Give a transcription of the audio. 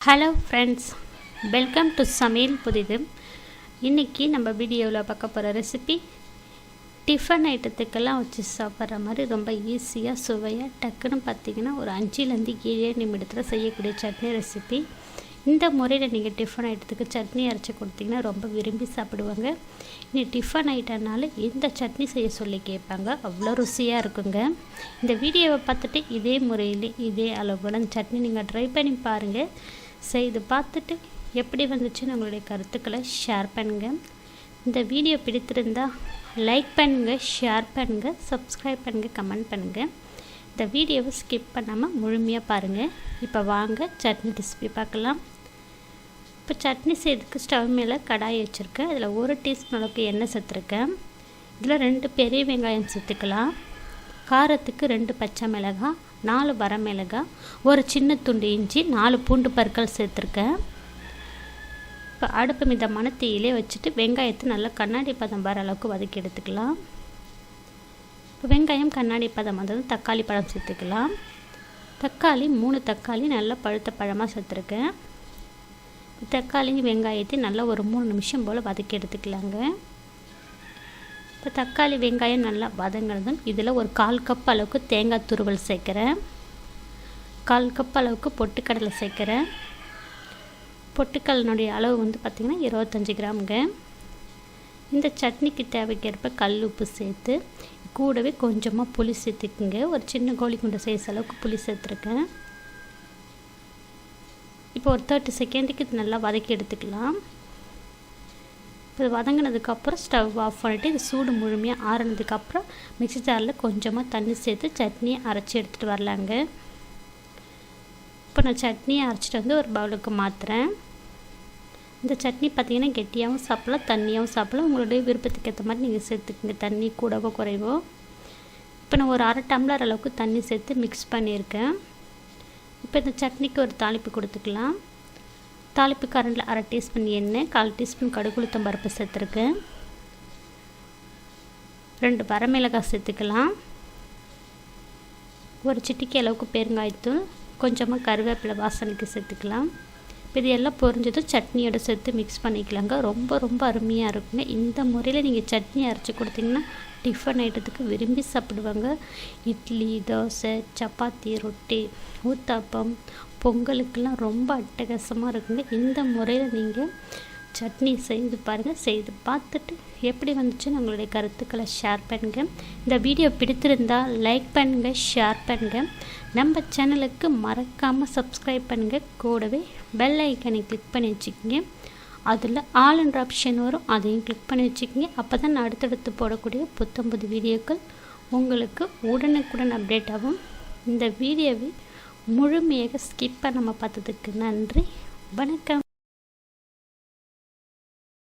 Hello friends welcome to சமையல் புதிது இன்றைக்கி நம்ம வீடியோவில் பார்க்க போகிற ரெசிபி டிஃபன் ஐட்டத்துக்கெல்லாம் வச்சு சாப்பிட்ற மாதிரி ரொம்ப ஈஸியாக சுவையாக டக்குன்னு பார்த்தீங்கன்னா ஒரு அஞ்சுலேருந்து ஏழே நிமிடத்தில் செய்யக்கூடிய சட்னி ரெசிபி இந்த முறையில் நீங்கள் டிஃபன் ஐட்டத்துக்கு சட்னி அரைச்சி கொடுத்தீங்கன்னா ரொம்ப விரும்பி சாப்பிடுவாங்க. இனி டிஃபன் ஐட்டம்னால இந்த சட்னி செய்ய சொல்லி கேட்பாங்க அவ்வளோ ருசியாக இருக்குங்க. இந்த வீடியோவை பார்த்துட்டு இதே முறையில் இதே அளவுடன் சட்னி நீங்கள் ட்ரை பண்ணி பாருங்கள் செய்து பார்த்துட்டு எப்படி வந்துச்சுன்னு உங்களுடைய கருத்துக்களை ஷேர் பண்ணுங்கள் இந்த வீடியோ பிடித்திருந்தால் லைக் பண்ணுங்கள் ஷேர் பண்ணுங்கள் சப்ஸ்கிரைப் பண்ணுங்கள் கமெண்ட் பண்ணுங்கள் இந்த வீடியோவை ஸ்கிப் பண்ணாமல் முழுமையாக பாருங்கள் இப்போ வாங்க சட்னி ரெசிபி பார்க்கலாம். இப்போ சட்னி செய்யறதுக்கு ஸ்டவ் மேலே கடாய் வச்சுருக்கேன். இதில் ஒரு டீஸ்பூன் அளவுக்கு எண்ணெய் சேர்த்துருக்கேன். இதில் ரெண்டு பெரிய வெங்காயம் சேர்த்துக்கலாம். காரத்துக்கு ரெண்டு பச்சை மிளகாய் நாலு வரமிளகாய் ஒரு சின்ன துண்டு இஞ்சி நாலு பூண்டு பற்கள் சேர்த்துருக்கேன் இப்போ அடுப்பு மிதமான தீயிலே வச்சுட்டு வெங்காயத்தை நல்லா கண்ணாடி பதம் வர அளவுக்கு வதக்கி எடுத்துக்கலாம். இப்போ வெங்காயம் கண்ணாடி பதம் வந்ததும் தக்காளி பழம் சேர்த்துக்கலாம். தக்காளி மூணு தக்காளி நல்லா பழுத்த பழமாக சேர்த்துருக்கேன் தக்காளி வெங்காயத்தை நல்லா ஒரு மூணு நிமிஷம் போல் வதக்கி எடுத்துக்கலாங்க. இப்போ தக்காளி வெங்காயம் நல்லா வதங்கினதும் இதில் ஒரு கால் கப் அளவுக்கு தேங்காய் துருவல் சேர்க்குறேன். கால் கப் அளவுக்கு பொட்டுக்கடலை சேர்க்குறேன். பொட்டுக்கடலினுடைய அளவு வந்து பார்த்திங்கன்னா இருபத்தஞ்சி கிராமுங்க. இந்த சட்னிக்கு தேவைக்கேற்ப கல் உப்பு சேர்த்து கூடவே கொஞ்சமாக புளி சேர்த்துக்குங்க. ஒரு சின்ன கோழி குண்டை சைஸ் அளவுக்கு புளி சேர்த்துருக்கேன். இப்போ ஒரு தேர்ட்டி செகண்டுக்கு இது நல்லா வதக்கி எடுத்துக்கலாம். இது வதங்கினதுக்கப்புறம் ஸ்டவ் ஆஃப் பண்ணிவிட்டு இது சூடு முழுமையாக ஆறினதுக்கப்புறம் மிக்சி ஜாரில் கொஞ்சமாக தண்ணி சேர்த்து சட்னியை அரைச்சி எடுத்துகிட்டு வரலாங்க. இப்போ நான் சட்னியை அரைச்சிட்டு வந்து ஒரு பவுலுக்கு மாற்றுறேன் இந்த சட்னி பார்த்திங்கன்னா கெட்டியாகவும் சாப்பிட்லாம் தண்ணியாகவும் சாப்பிட்லாம். உங்களுடைய விருப்பத்துக்கு ஏற்ற மாதிரி நீங்கள் சேர்த்துக்குங்க. தண்ணி கூடவோ குறைவோ. இப்போ நான் ஒரு அரை டம்ளர் அளவுக்கு தண்ணி சேர்த்து மிக்ஸ் பண்ணியிருக்கேன். இப்போ இந்த சட்னிக்கு ஒரு தாளிப்பு கொடுத்துக்கலாம். தாளிப்பு கரண்டில் அரை டீஸ்பூன் எண்ணெய் கால் டீஸ்பூன் கடுகுளுத்தம் பருப்பு சேர்த்துருக்கு. ரெண்டு வரமிளகாய் சேர்த்துக்கலாம். ஒரு சிட்டிக்கு அளவுக்கு பெருங்காயத்தூள் கொஞ்சமாக கருவேப்பிலை வாசனைக்கு சேர்த்துக்கலாம். இப்போ இது எல்லாம் பொரிஞ்சதும் சட்னியோட சேர்த்து மிக்ஸ் பண்ணிக்கலாங்க. ரொம்ப ரொம்ப அருமையாக இருக்குங்க. இந்த முறையில் நீங்கள் சட்னி அரைச்சி கொடுத்தீங்கன்னா டிஃபன் ஐட்டத்துக்கு விரும்பி சாப்பிடுவாங்க. இட்லி தோசை சப்பாத்தி ரொட்டி ஊத்தாப்பம் பொங்கலுக்கெல்லாம் ரொம்ப அட்டகாசமாக இருக்குங்க. இந்த முறையில் நீங்கள் சட்னி செய்து பாருங்கள் செய்து பார்த்துட்டு எப்படி வந்துச்சுன்னு உங்களுடைய கருத்துக்களை ஷேர் பண்ணுங்கள் இந்த வீடியோ பிடித்திருந்தால் லைக் பண்ணுங்கள் ஷேர் பண்ணுங்கள் நம்ம சேனலுக்கு மறக்காமல் சப்ஸ்கிரைப் பண்ணுங்கள் கூடவே பெல் ஐக்கனை கிளிக் பண்ணி வச்சுக்கோங்க. அதில் ஆல் என்ற ஆப்ஷன் வரும். அதையும் கிளிக் பண்ணி வச்சுக்கோங்க. அப்போ தான் நான் அடுத்தடுத்து போடக்கூடிய புத்தம்பது வீடியோக்கள் உங்களுக்கு உடனுக்குடன் அப்டேட் ஆகும். இந்த வீடியோவை முழுமையாக ஸ்கிப் பண்ணாமல் பார்த்ததுக்கு நன்றி. வணக்கம்.